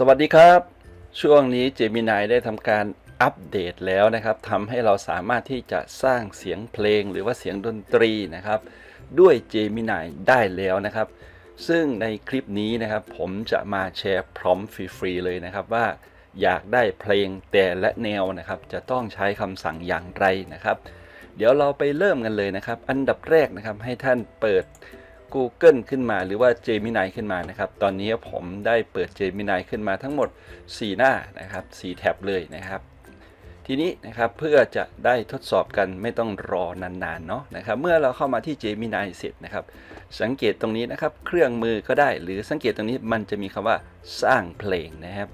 สวัสดีครับ ช่วงนี้เจมินายได้ทำการอัปเดตแล้วนะครับทำให้เราสามารถที่จะสร้างเสียงเพลงหรือว่าเสียงดนตรีนะครับ ด้วยเจมินายได้แล้วนะครับ ซึ่งในคลิปนี้นะครับ ผมจะมาแชร์พร้อมฟรีๆเลยนะครับว่าอยากได้เพลงแต่และแนวนะครับ จะต้องใช้คำสั่งอย่างไรนะครับ เดี๋ยวเราไปเริ่มกันเลยนะครับ อันดับแรกนะครับให้ท่านเปิด Google ขึ้นมาหรือว่า Gemini ขึ้นมานะครับ ตอนนี้ผมได้เปิด Gemini ขึ้นมาทั้งหมด 4 หน้านะครับ 4 แท็บเลยนะครับ ทีนี้นะครับเพื่อจะได้ทดสอบกันไม่ต้องรอนานๆเนาะนะครับ เมื่อเราเข้ามาที่ Gemini เสร็จนะครับ สังเกตตรงนี้นะครับ เครื่องมือก็ได้ หรือสังเกตตรงนี้มันจะมีคำว่าสร้างเพลงนะครับ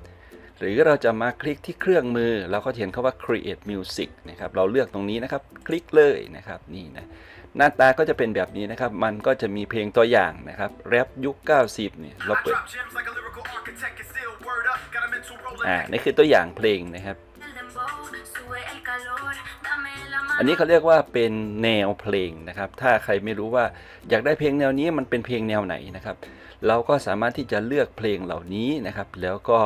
หรือเราจะมาคลิกที่เครื่องมือ เราก็เห็นคาว่า create music นะครับ เราเลือกตรงนี้นะครับ คลิกเลยนะครับ นี่นะ หน้าตาก็จะเป็นแบบนี้นะครับ มันก็จะมีเพลงตัวอย่างนะครับ แรปยุค 90 เนี่ยเราเปิด อ่า นี่คือตัวอย่างเพลงนะครับ อันนี้เขาเรียกว่าเป็นแนวเพลงนะครับ ถ้าใครไม่รู้ว่าอยากได้เพลงแนวนี้มันเป็นเพลงแนวไหนนะครับ เราก็สามารถที่จะเลือกเพลงเหล่านี้นะครับ แล้วก็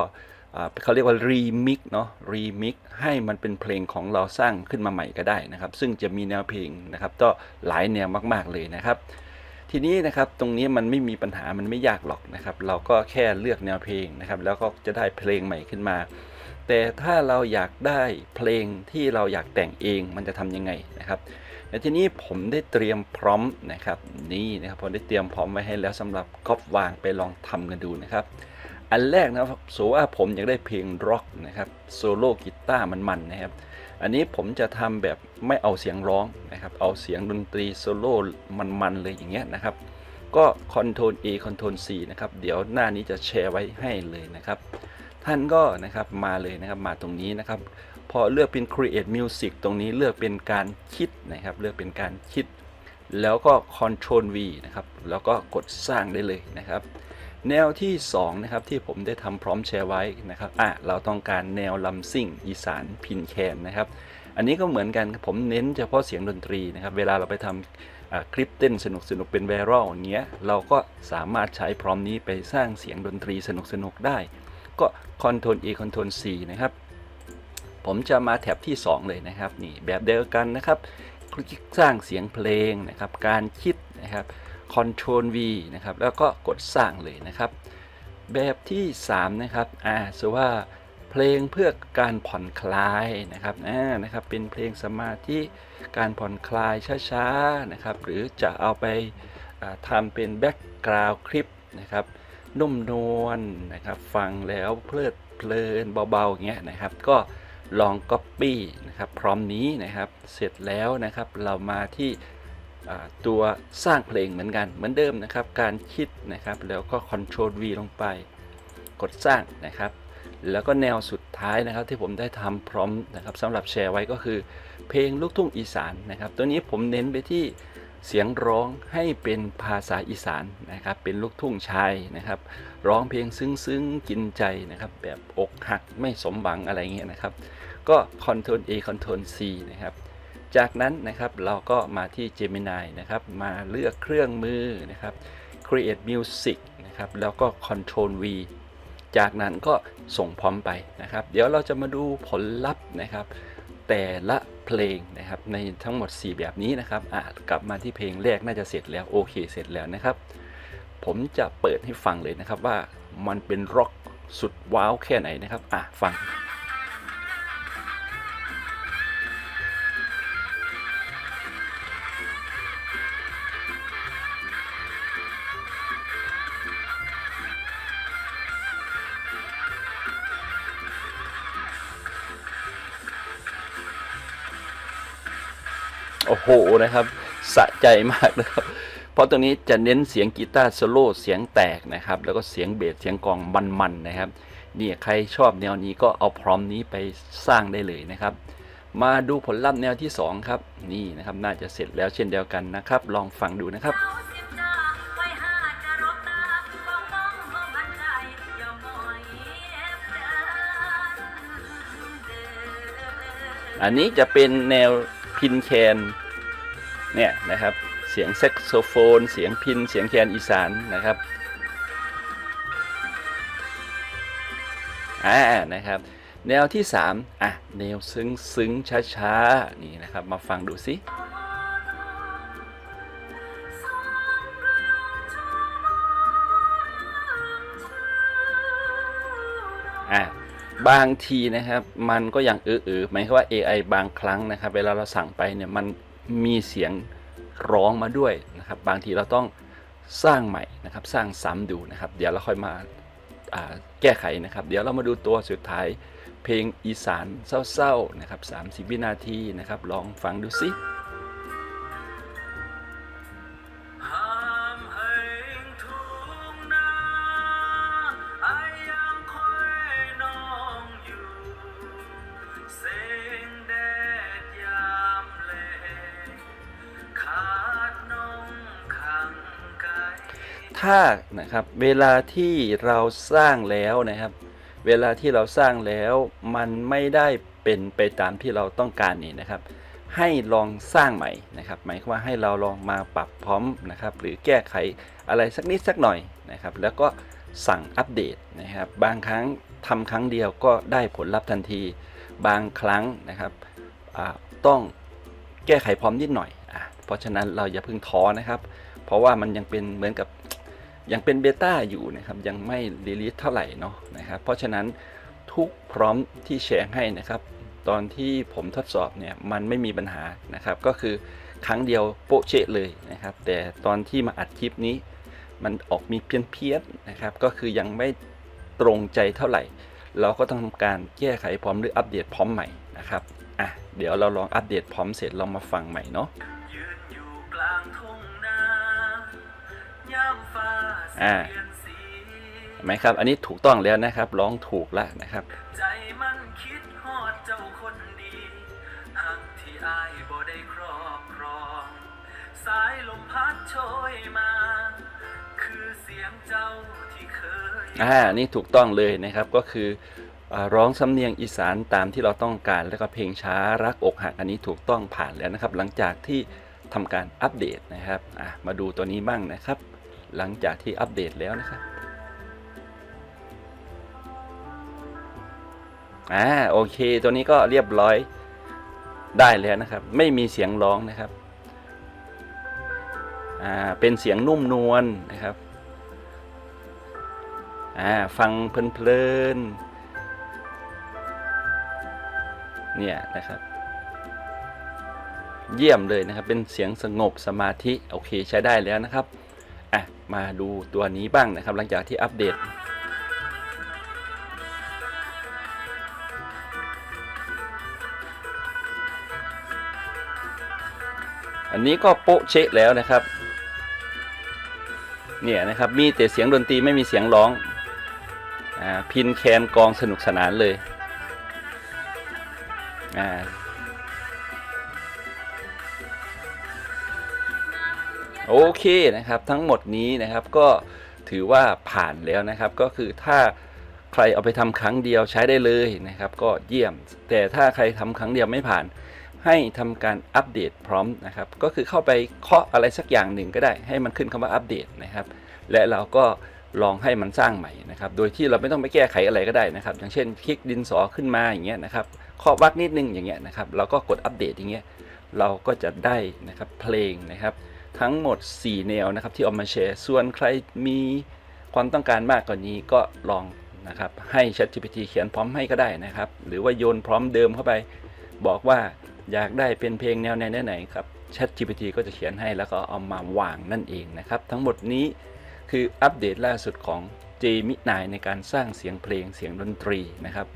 เขาเรียกว่ารีมิกเนาะรีมิกให้มันเป็นเพลงของเราสร้างขึ้นมาใหม่ก็ได้นะครับ ซึ่งจะมีแนวเพลงนะครับ ก็หลายแนวมาก ๆเลยนะครับ ทีนี้นะครับตรงนี้มันไม่มีปัญหามันไม่ยากหรอกนะครับ เราก็แค่เลือกแนวเพลงนะครับ แล้วก็จะได้เพลงใหม่ขึ้นมา แต่ถ้าเราอยากได้เพลงที่เราอยากแต่งเองมันจะทำยังไงนะครับในทีนี้ผมได้เตรียมพร้อมนะครับ นี่นะครับผมได้เตรียมพร้อมไว้ให้แล้วสำหรับก๊อปวางไปลองทำกันดูนะครับ อันแรกนะครับสมมติว่าผมอยากได้เพลงร็อกนะครับโซโล่กีตาร์มันๆนะครับ อันนี้ผมจะทำแบบไม่เอาเสียงร้องนะครับ เอาเสียงดนตรีโซโล่มันๆเลยอย่างเงี้ยนะครับ ก็ Ctrl A Ctrl C นะครับ เดี๋ยวหน้านี้จะแชร์ไว้ให้เลยนะครับ ท่านก็นะครับมาเลยนะครับมาตรงนี้นะครับ พอเลือกเป็น Create Music ตรงนี้เลือกเป็นการคิดนะครับ เลือกเป็นการคิด แล้วก็ Ctrl V นะครับ แล้วก็กดสร้างได้เลยนะครับ แนวที่2นะครับที่ผมได้ทำพร้อมแชร์ไว้นะครับอะเราต้องการแนวลำซิ่งอีสานพินแคนนะครับ อันนี้ก็เหมือนกันผมเน้นเฉพาะเสียงดนตรีนะครับ เวลาเราไปทำคลิปเต้นสนุกสนุกเป็นไวรัลอย่างเงี้ยเราก็สามารถใช้พร้อมนี้ไปสร้างเสียงดนตรีสนุกสนุกได้ ก็ Ctrl A Ctrl C นะครับ ผมจะมาแท็บที่ 2 เลยนะครับนี่แบบเดียวกันนะครับคลิกสร้างเสียงเพลงนะครับ การคิดนะครับ Ctrl V นะครับ แล้วก็กดสร้างเลยนะครับ แบบที่ 3 นะครับ อ่าสว่าเพลงเพื่อการผ่อนคลายนะครับอ่านะครับ เป็นเพลงสมาธิการผ่อนคลายช้าๆนะครับ หรือจะเอาไปาทำเป็นแบ็กกราวด์คลิปนะครับนุ่มนวลนะครับ ฟังแล้วเพลิดเพลินเบาๆอย่างเงี้ยนะครับ ก็ลอง Copy นะครับ พร้อมนี้นะครับ เสร็จแล้วนะครับ เรามาที่ ตัวสร้างเพลงเหมือนกันเหมือนเดิมนะครับ การคิดนะครับแล้วก็ Ctrl V ลงไป กดสร้างนะครับ แล้วก็แนวสุดท้ายนะครับที่ผมได้ทำพร้อมนะครับสำหรับแชร์ไว้ก็คือ เพลงลูกทุ่งอีสานนะครับ ตัวนี้ผมเน้นไปที่เสียงร้องให้เป็นภาษาอีสานนะครับ เป็นลูกทุ่งชายนะครับ ร้องเพลงซึ้งๆกินใจนะครับ แบบอกหักไม่สมหวังอะไรเงี้ยนะครับ ก็ Ctrl A Ctrl C นะครับ จากนั้นนะครับเราก็มาที่ Gemini นะครับ มาเลือกเครื่องมือนะครับ Create Music นะครับ แล้วก็ control V จากนั้นก็ส่งพร้อมไปนะครับ เดี๋ยวเราจะมาดูผลลัพธ์นะครับ แต่ละเพลงนะครับในทั้งหมด 4 แบบนี้นะครับอะกลับมาที่เพลงแรกน่าจะเสร็จแล้วโอเคเสร็จแล้วนะครับ ผมจะเปิดให้ฟังเลยนะครับว่ามันเป็นร็อกสุดว้าวแค่ไหนนะครับอะฟัง โอ้โหนะครับ สะใจมากนะครับ เพราะตรงนี้จะเน้นเสียงกีตาร์โซโล่เสียงแตกนะครับ แล้วก็เสียงเบสเสียงกองมันๆนะครับนี่ใครชอบแนวนี้ก็เอาพร้อมนี้ไปสร้างได้เลยนะครับ มาดูผลลัพธ์แนวที่ 2 ครับ นี่นะครับน่าจะเสร็จแล้วเช่นเดียวกันนะครับ ลองฟังดูนะครับอันนี้จะเป็นแนว พินแคนเนี่ยนะครับเสียงแซกโซโฟน เสียงพินเสียงแคนอีสานนะครับอ่านะครับแนวที่ 3 อะ แนวซึ้งซึ้งช้าช้าๆนี่นะครับ มาฟังดูสิ บางทีนะครับ มันก็ยังเออเออหมายความว่า AI บางครั้งนะครับ เวลาเราสั่งไปเนี่ยมันมีเสียงร้องมาด้วยนะครับ บางทีเราต้องสร้างใหม่นะครับ สร้างซ้ำดูนะครับ เดี๋ยวเราค่อยมาาแก้ไขนะครับ เดี๋ยวเรามาดูตัวสุดท้าย เพลงอีสานเศร้าๆนะครับ30 วินาทีนะครับ ลองฟังดูสิ ถ้านะครับเวลาที่เราสร้างแล้วนะครับ เวลาที่เราสร้างแล้วมันไม่ได้เป็นไปตามที่เราต้องการนี่นะครับ ให้ลองสร้างใหม่นะครับหมายความว่าให้เราลองมาปรับพร้อมนะครับ หรือแก้ไขอะไรสักนิดสักหน่อยนะครับ แล้วก็สั่งอัปเดตนะครับ บางครั้งทำครั้งเดียวก็ได้ผลลัพธ์ทันที บางครั้งนะครับต้องแก้ไขพร้อมนิดหน่อยอเพราะฉะนั้นเราอย่าเพิ่งท้อนะครับ เพราะว่ามันยังเป็นเหมือนกับ ยังเป็นเบต้าอยู่นะครับยังไม่รีลิสเท่าไหร่เนาะนะครับเพราะฉะนั้นทุกพร้อมที่แชร์ให้นะครับ ตอนที่ผมทดสอบเนี่ยมันไม่มีปัญหานะครับ ก็คือครั้งเดียวโป๊ะเชะเลยนะครับ แต่ตอนที่มาอัดคลิปนี้ มันออกมีเพี้ยนๆนะครับ ก็คือยังไม่ตรงใจเท่าไหร่ เราก็ต้องทำการแก้ไขพร้อมหรืออัปเดตพร้อมใหม่นะครับอะเดี๋ยวเราลองอัปเดตพร้อมเสร็จเรามาฟังใหม่เนาะ อ่ายนสีเห็นไหมครับ อันนี้ถูกต้องแล้วนะครับร้องถูกแล้วนะครับใจมันคิดฮอดเจ้าคนดีหักที่อายบ่ได้ครอบครองสายลมพัดโชยมาคือเสียงเจ้าที่เคยอ่า นี่ถูกต้องเลยนะครับ ก็คืออาร้องสำเนียงอีสานตามที่เราต้องการ แล้วก็เพลงช้ารักอกหักอันนี้ถูกต้องผ่านแล้วนะครับ หลังจากที่ทำการอัปเดตนะครับอะมาดูตัวนี้บ้างนะครับ หลังจากที่อัปเดตแล้วนะครับอ่าโอเค ตัวนี้ก็เรียบร้อยได้แล้วนะครับ ไม่มีเสียงร้องนะครับอ่าเป็นเสียงนุ่มนวลนะครับอ่าฟังเพลินๆเนี่ยนะครับเยี่ยมเลยนะครับ เป็นเสียงสงบสมาธิ โอเคใช้ได้แล้วนะครับ มาดูตัวนี้บ้างนะครับ หลังจากที่อัปเดต อันนี้ก็โป๊ะเชะแล้วนะครับ เนี่ยนะครับมีแต่เสียงดนตรีไม่มีเสียงร้องอ่าพินแคนกองสนุกสนานเลยอ่า โอเคนะครับทั้งหมดนี้นะครับก็ถือว่าผ่านแล้วนะครับ ก็คือถ้าใครเอาไปทำครั้งเดียวใช้ได้เลยนะครับ ก็เยี่ยม แต่ถ้าใครทำครั้งเดียวไม่ผ่าน ให้ทำการอัปเดตพร้อมนะครับ ก็คือเข้าไปเคาะอะไรสักอย่างหนึ่งก็ได้ ให้มันขึ้นคำว่าอัปเดตนะครับ และเราก็ลองให้มันสร้างใหม่นะครับ โดยที่เราไม่ต้องไปแก้ไขอะไรก็ได้นะครับ อย่างเช่นคลิกดินสอขึ้นมาอย่างเงี้ยนะครับเคาะวักนิดนึงอย่างเงี้ยนะครับ เราก็กดอัปเดตอย่างเงี้ย เราก็จะได้นะครับเพลงนะครับ ทั้งหมด 4 แนวนะครับที่เอามาแชร์ ส่วนใครมีความต้องการมากกว่านี้ก็ลองนะครับให้ ChatGPT เขียนพร้อมให้ก็ได้นะครับ หรือว่าโยนพร้อมเดิมเข้าไป บอกว่าอยากได้เป็นเพลงแนวไหนไหนครับ ChatGPT ก็จะเขียนให้แล้วก็เอามาวางนั่นเองนะครับ ทั้งหมดนี้คืออัปเดตล่าสุดของ j m i 9ในการสร้างเสียงเพลงเสียงดนตรีนะครับ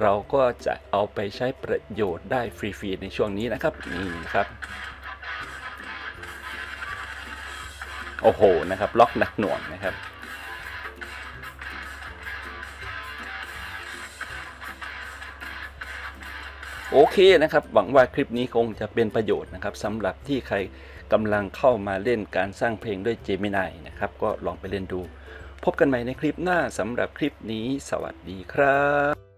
เราก็จะเอาไปใช้ประโยชน์ได้ฟรีๆในช่วงนี้นะครับนี่นะครับ โอ้โหนะครับ ล็อกหนักหน่วงนะครับโอเคนะครับ หวังว่าคลิปนี้คงจะเป็นประโยชน์นะครับสำหรับที่ใครกำลังเข้ามาเล่นการสร้างเพลงด้วย Gemini นะครับ ก็ลองไปเล่นดู พบกันใหม่ในคลิปหน้าสำหรับคลิปนี้ สวัสดีครับ